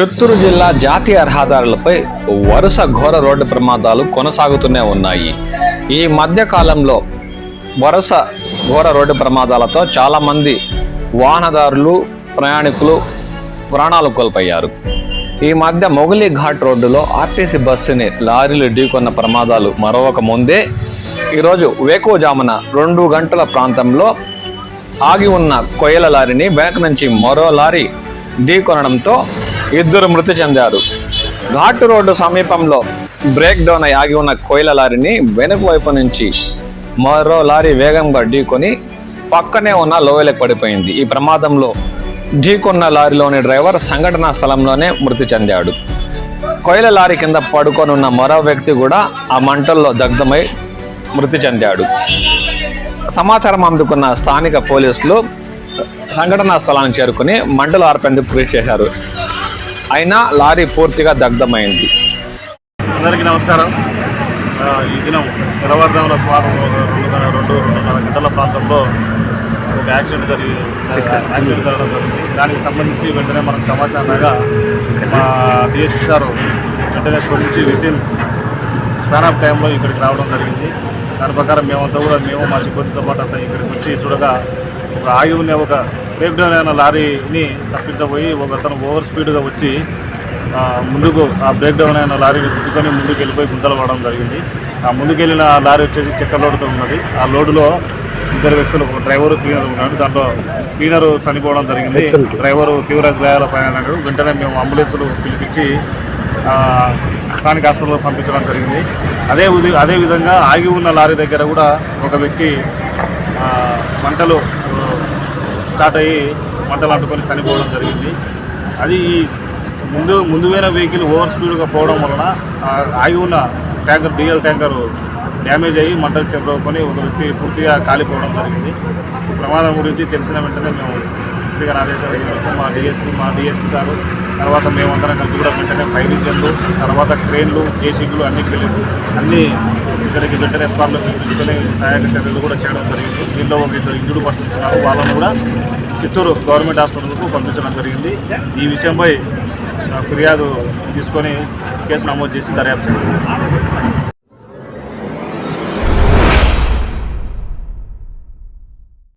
చిత్తూరు జిల్లా జాతీయ రహదారులపై వరుస ఘోర రోడ్డు ప్రమాదాలు కొనసాగుతూనే ఉన్నాయి. ఈ మధ్య కాలంలో వరుస ఘోర రోడ్డు ప్రమాదాలతో చాలామంది వాహనదారులు ప్రయాణికులు ప్రాణాలు కోల్పోయారు. ఈ మధ్య మొగలి ఘాట్ రోడ్డులో ఆర్టీసీ బస్సుని లారీలు ఢీకొన్న ప్రమాదాలు మరొక ముందే ఈరోజు వేకువజామున రెండు గంటల ప్రాంతంలో ఆగి ఉన్న కొయ్యల లారీని వెనక నుంచి మరో లారీ ఢీకొనడంతో ఇద్దరు మృతి చెందారు. ఘాటు రోడ్డు సమీపంలో బ్రేక్ డౌన్ అయి ఆగి ఉన్న కోయిల లారీని వెనుక వైపు నుంచి మరో లారీ వేగంగా ఢీకొని పక్కనే ఉన్న లోయలకు పడిపోయింది. ఈ ప్రమాదంలో ఢీకొన్న లారీలోని డ్రైవర్ సంఘటనా స్థలంలోనే మృతి చెందాడు. కోయిల లారీ కింద పడుకొని ఉన్న మరో వ్యక్తి కూడా ఆ మంటల్లో దగ్ధమై మృతి చెందాడు. సమాచారం అందుకున్న స్థానిక పోలీసులు సంఘటనా స్థలానికి చేరుకుని మంటలు ఆర్పేందుకు కృషి చేశారు. అయినా లారీ పూర్తిగా దగ్ధమైంది. అందరికీ నమస్కారం. ఈ దినం తెల్లవారుజామున స్వారం రెండు రెండున్నర గంటల ప్రాంతంలో ఒక యాక్సిడెంట్ జరిగి యాక్సిడెంట్ జరగడం జరిగింది. దానికి సంబంధించి వెంటనే మనకు సమాచారం మా డిఎస్పీ సార్ వెంటనే స్పందించి వితిన్ స్పాన్ ఆఫ్ టైంలో ఇక్కడికి రావడం జరిగింది. దాని ప్రకారం మేమంతా కూడా మేము మా సిబ్బందితో పాటు అంతా ఇక్కడికి వచ్చి చూడగా ఒక ఆగి ఉన్న ఒక డౌన్ అయిన లారీని తప్పించబోయి ఒక అతను ఓవర్ స్పీడ్గా వచ్చి ముందుకు ఆ బ్రేక్ డౌన్ అయిన లారీని గుద్దుకొని ముందుకు వెళ్ళిపోయి గుంతలు పడడం జరిగింది. ఆ ముందుకెళ్ళిన ఆ లారీ వచ్చేసి చెక్క లోడుతో ఉన్నది. ఆ లోడులో ఇద్దరు వ్యక్తులు ఒక డ్రైవర్ క్లీనర్ ఉన్నాడు దాంట్లో క్లీనర్ చనిపోవడం జరిగింది. డ్రైవర్ తీవ్ర గాయాల పైన వెంటనే మేము అంబులెన్స్లు పిలిపించి స్థానిక హాస్పిటల్కి పంపించడం జరిగింది. అదే ఉది- అదే విధంగా ఆగి ఉన్న లారీ దగ్గర కూడా ఒక వ్యక్తి మంటలు స్టార్ట్ అయ్యి మంటలు అంటుకొని చనిపోవడం జరిగింది. అది ముందు ముందు పోయిన వెహికల్ ఓవర్ స్పీడ్గా పోవడం వలన ఆగి ఉన్న ట్యాంకర్ డీజిల్ ట్యాంకర్ డ్యామేజ్ అయ్యి మంటలు చెప్పుకొని ఒక వ్యక్తి పూర్తిగా కాలిపోవడం జరిగింది. ప్రమాదం గురించి తెలిసిన వెంటనే మేము పూర్తిగా ఆదేశాలు మా డిఎస్పీ మా డిఎస్పీ సార్ తర్వాత మేమందరం కలిసి కూడా వెంటనే ఫైర్ ఇంజన్లు తర్వాత క్రేన్లు జేసీబీలు అన్ని వెళ్ళి అన్ని ఇక్కడికి వెంటనే స్పాట్లో పిలిపించుకొని సహాయక చర్యలు కూడా చేయడం జరిగింది. దీనిలో ఒక ఇద్దరు ఇంజుడు పర్సన్స్ ఉన్నారు వాళ్ళను కూడా చిత్తూరు గవర్నమెంట్ హాస్పిటల్కు పంపించడం జరిగింది. ఈ విషయంపై ఫిర్యాదు తీసుకొని కేసు నమోదు చేసి దర్యాప్తు